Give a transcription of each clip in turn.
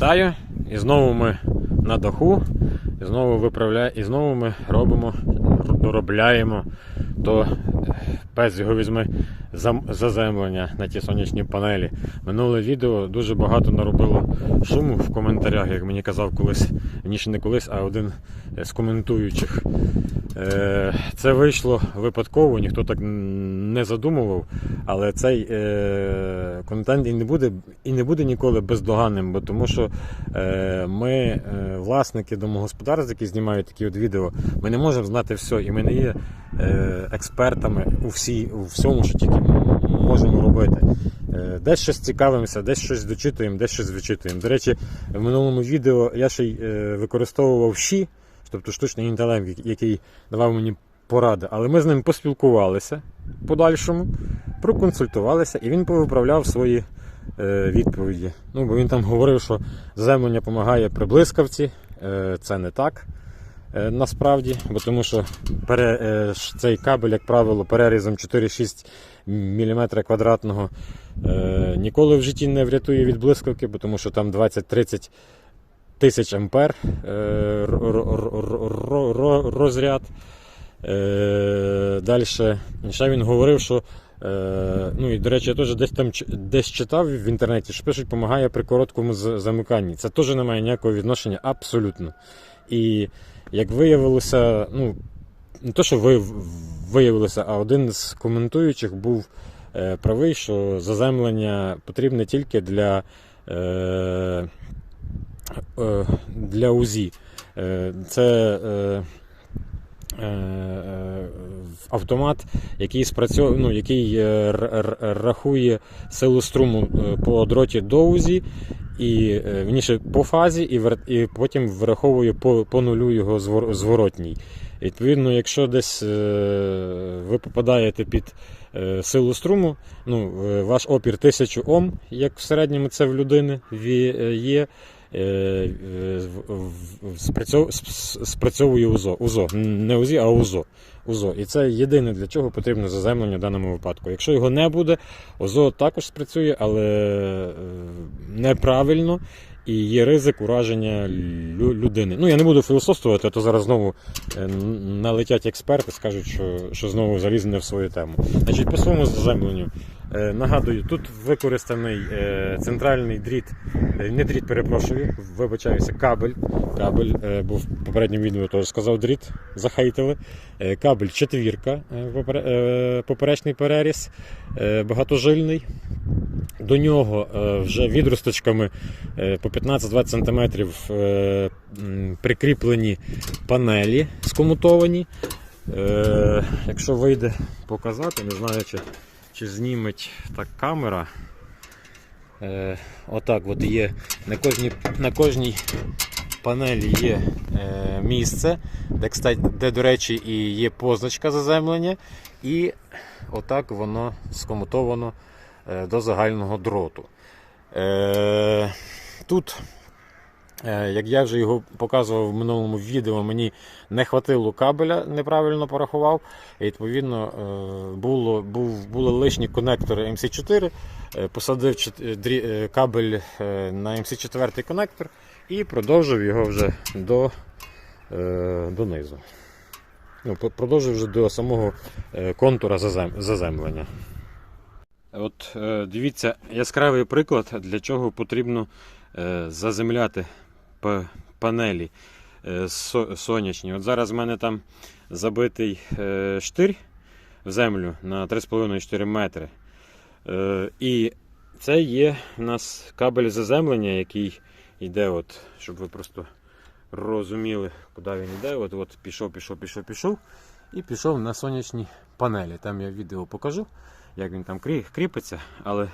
Вітаю! І знову ми на даху, і знову виправляємо, і знову ми робимо, доробляємо то пес його візьме зам- заземлення на ті сонячні панелі. Минуле відео дуже багато наробило шуму в коментарях, як мені казав колись, ніж не колись, а один з коментуючих. Е, Це вийшло випадково, ніхто так не задумував, але цей е, контент і не буде, і не буде ніколи бездоганним, бо тому що е, ми, власники домогосподарств, які знімають такі от відео, ми не можемо знати все, і ми не є експертами у, всій, у всьому, що тільки можемо робити. Е, Десь щось цікавимося, десь щось дочитуємо, десь щось вичитуємо. До речі, в минулому відео я ще й е, використовував щі, тобто штучний інтелект, який- давав мені поради, але ми з ним поспілкувалися подальшому, проконсультувалися, і він повиправляв свої е, відповіді. Ну, бо він там говорив, що заземлення допомагає при блискавці. Це не так. Е, Насправді, бо тому що пере, е, цей кабель, як правило, перерізом 4-6 мм квадратного е, ніколи в житті не врятує від блискавки, бо тому що там 20-30 тисяч ампер ро- ро- ро- ро- ро- розряд. Далі, ще він говорив, що ну і до речі, я теж десь там десь читав в інтернеті, що пишуть, допомагає при короткому замиканні. Це теж не має ніякого відношення абсолютно. І як виявилося, ну не то, що ви виявилося, а один з коментуючих був е, правий, що заземлення потрібне тільки для, е, е, для УЗІ. Це автомат, який спрацьовує, ну, який рахує силу струму по дроті до УЗІ, і вніше по фазі, і, вер- і потім враховує по, по нулю його звор- зворотній. Відповідно, якщо десь е, ви попадаєте під е, силу струму, ну, е, ваш опір 1000 Ом, як в середньому це в людини е, є, е, е, спрацьовує УЗО. УЗО. Не УЗІ, а УЗО. УЗО. І це єдине для чого потрібно заземлення в даному випадку. Якщо його не буде, ОЗО також спрацює, але е, неправильно. І є ризик ураження лю- людини. Ну, я не буду філософствувати, а то зараз знову налетять експерти, скажуть, що, що знову заліз не в свою тему. Значить, по своєму заземленню. Е, Нагадую, тут використаний е, центральний дріт, е, не дріт, перепрошую, вибачаюся, кабель. Кабель, бо в попередньому відео теж сказав дріт, захейтили. Кабель четвірка, попер- поперечний переріз, багатожильний. До нього вже відросточками по 15-20 см прикріплені панелі скомутовані. Якщо вийде показати, не знаю, чи, чи зніметь так камера. Е, Отак от є на кожній, на кожній панелі є е, місце, де, кстати, де, до речі, і є позначка заземлення, і отак воно скомутовано е, до загального дроту. Е, Тут, як я вже його показував в минулому відео, мені не хватило кабеля, неправильно порахував. І відповідно е, було, був, були лишні конектори MC4. е, Посадив е, е, кабель е, на MC4 конектор і продовжив його вже до, е, донизу. Ну, продовжив вже до самого е, контура заземлення. От е, дивіться, яскравий приклад, для чого потрібно е, заземляти панелі е, сонячні. От зараз в мене там забитий е, штир в землю на 3,5-4 метри. Е, і це є у нас кабель заземлення, який йде, от, щоб ви просто розуміли, куди він йде. От, от пішов, пішов, пішов, пішов. І пішов на сонячні панелі. Там я відео покажу, як він там кріпиться. Але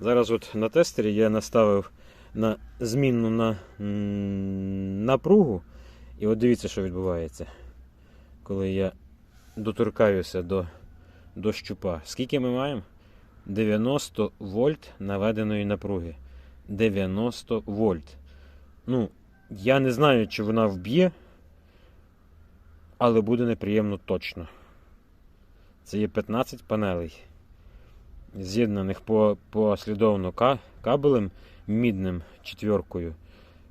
зараз от на тестері я наставив на змінну на напругу. І от дивіться, що відбувається. Коли я доторкаюся до, до щупа. Скільки ми маємо? 90 вольт наведеної напруги. 90 вольт. Ну, я не знаю, чи вона вб'є, але буде неприємно точно. Це є 15 панелей, з'єднаних послідовно кабелем мідним четверкою.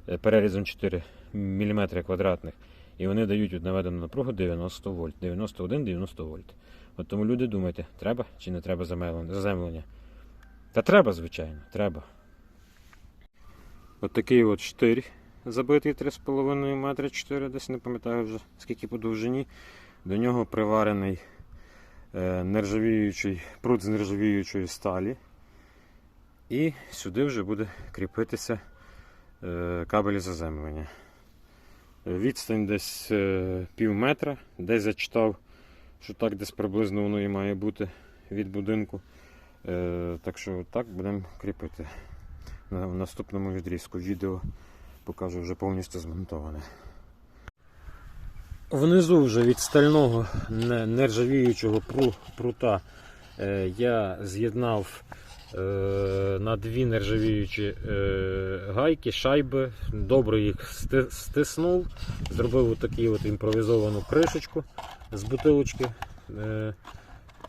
е, перерізом 4 мм квадратних. І вони дають від наведену напругу 90 вольт, 91-90 вольт. От тому люди думайте, треба чи не треба заземлення. Та треба, звичайно, треба. От такий от штирь забитий 3,5 метри 4, десь не пам'ятаю вже скільки по довжині. До нього приварений нержавіючий прут з нержавіючої сталі. І сюди вже буде кріпитися е, кабель заземлення. Е, Відстань десь е, пів метра, десь зачитав, що так десь приблизно воно і має бути від будинку. Е, Так що так будемо кріпити. На наступному відрізку відео покажу вже повністю змонтоване. Внизу вже від стального нержавіючого прута е, я з'єднав е, на дві нержавіючі е, гайки, шайби, добре їх стиснув, зробив таку от імпровізовану кришечку з бутилочки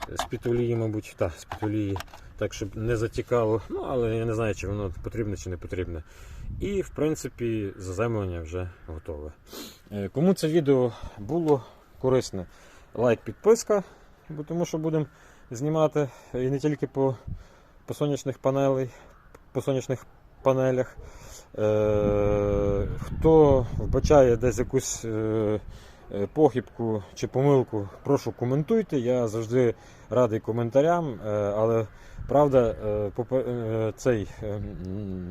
з пітолії, мабуть, та, з пітолії, так щоб не затікало. Ну, але я не знаю, чи воно потрібне чи не потрібне. І, в принципі, заземлення вже готове. Е, Кому це відео було корисне, лайк, підписка, бо тому що будемо знімати і не тільки по, по сонячних панелей, по сонячних панелях. Е, хто вбачає десь якусь е, похибку чи помилку, прошу коментуйте. Я завжди радий коментарям, е, але правда, е, е, цей е,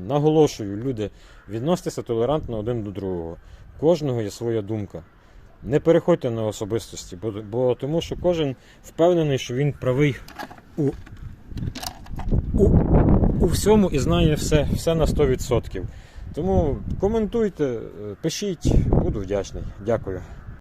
наголошую, люди, відносьтеся толерантно один до другого. Кожного є своя думка. Не переходьте на особистості, бо, бо тому що кожен впевнений, що він правий у, у, у всьому і знає все, все на 100%. Тому коментуйте, е, пишіть, буду вдячний. Дякую.